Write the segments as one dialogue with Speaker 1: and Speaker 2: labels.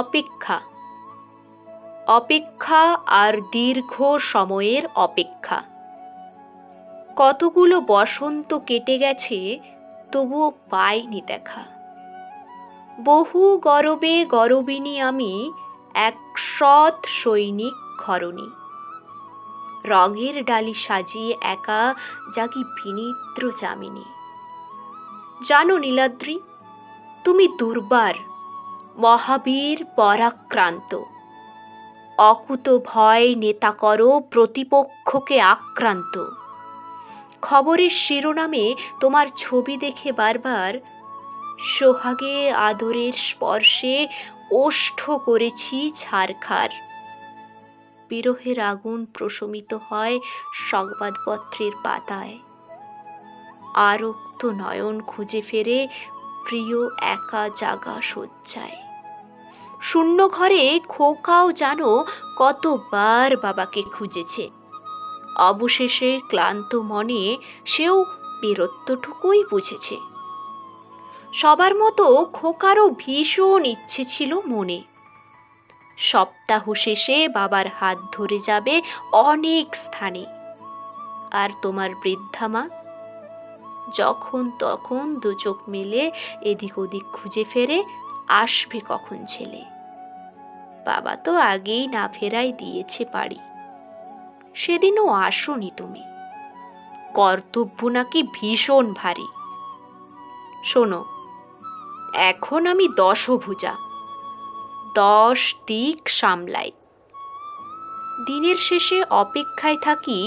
Speaker 1: অপেক্ষা। অপেক্ষা আর দীর্ঘ সময়ের অপেক্ষা। কতগুলো বসন্ত কেটে গেছে তবুও পাইনি দেখা। বহু গরবে গরবিনী আমি এক সৎ সৈনিক ঘরণী রঙের ডালি সাজিয়ে একা জাগি বিনিদ্র চামিনী জানো নীলাদ্রি, তুমি দুর্বার মহাবীর পরাক্রান্ত। অকুত ভয় নেতা করো প্রতিপক্ষকে আক্রান্ত। খবরের শিরোনামে তোমার ছবি দেখে বারবার সোহাগে আদরের স্পর্শে ওষ্ঠ করেছি ছারখার। বিরহের আগুন প্রশমিত হয় সংবাদপত্রের পাতায়। আরক্ত নয়ন খুঁজে ফেরে প্রিয় একা জাগা শয্যায়। শূন্য ঘরে খোকাও জানো কতবার বাবাকে খুঁজেছে। অবশেষে ক্লান্ত মনে সেও বীরত্বটুকুই বুঝেছে। সবার মতো খোকারও ভীষণ ইচ্ছে ছিল মনে। সপ্তাহ শেষে বাবার হাত ধরে যাবে অনেক স্থানে। আর তোমার বৃদ্ধা মা? যখন তখন দু চোখ মেলে এদিক ওদিক খুঁজে ফেরে আসবে কখন ছেলে। বাবা তো আগেই না ফেরাই দিয়েছে পারি সেদিনও আসনি তুমি। কর্তব্য নাকি ভীষণ ভারী। শোনো, এখন আমি দশভুজা। দশ দিক সামলাই। দিনের শেষে অপেক্ষায় থাকি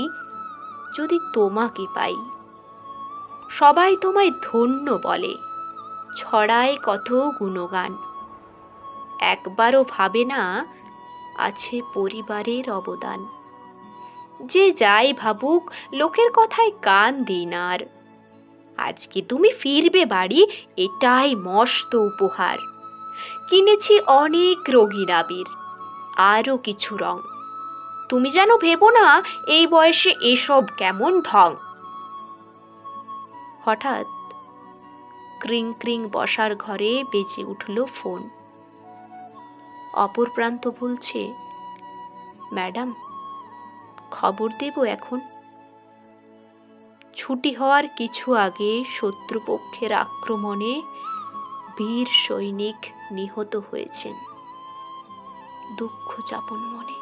Speaker 1: যদি তোমাকে পাই। সবাই তোমায় ধন্য বলে। ছড়ায় কত গুণগান। একবারও ভাবে না, আছে পরিবারের অবদান। যে যাই ভাবুক, লোকের কথায় কান আর। আজকে তুমি ফিরবে বাড়ি, এটাই মস্ত উপহার। কিনেছি অনেক রঙিন আবির, আরও কিছু রং। তুমি যেন ভেবো না, এই বয়সে এসব কেমন ঢং। হঠাৎ ক্রিং ক্রিং বসার ঘরে বেজে উঠল ফোন। অপর প্রান্ত বলছে, ম্যাডাম, খবর দেব এখন? ছুটি হওয়ার কিছু আগে শত্রুপক্ষের আক্রমণে বীর সৈনিক নিহত হয়েছেন। দুঃখ চাপন মনে।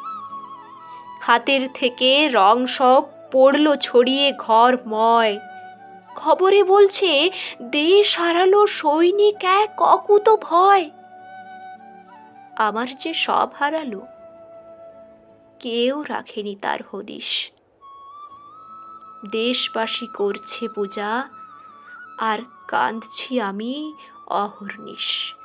Speaker 1: হাতের থেকে রং সব পড়ল ছড়িয়ে ঘরময়। খবরে বলছে, দেশ হারালো সৈনিক এক অকুত ভয়। আমার যে সব হারালো, কেউ রাখেনি তার হদিশ। দেশবাসী করছে পূজা, আর কাঁদছি আমি অহর্নিশ।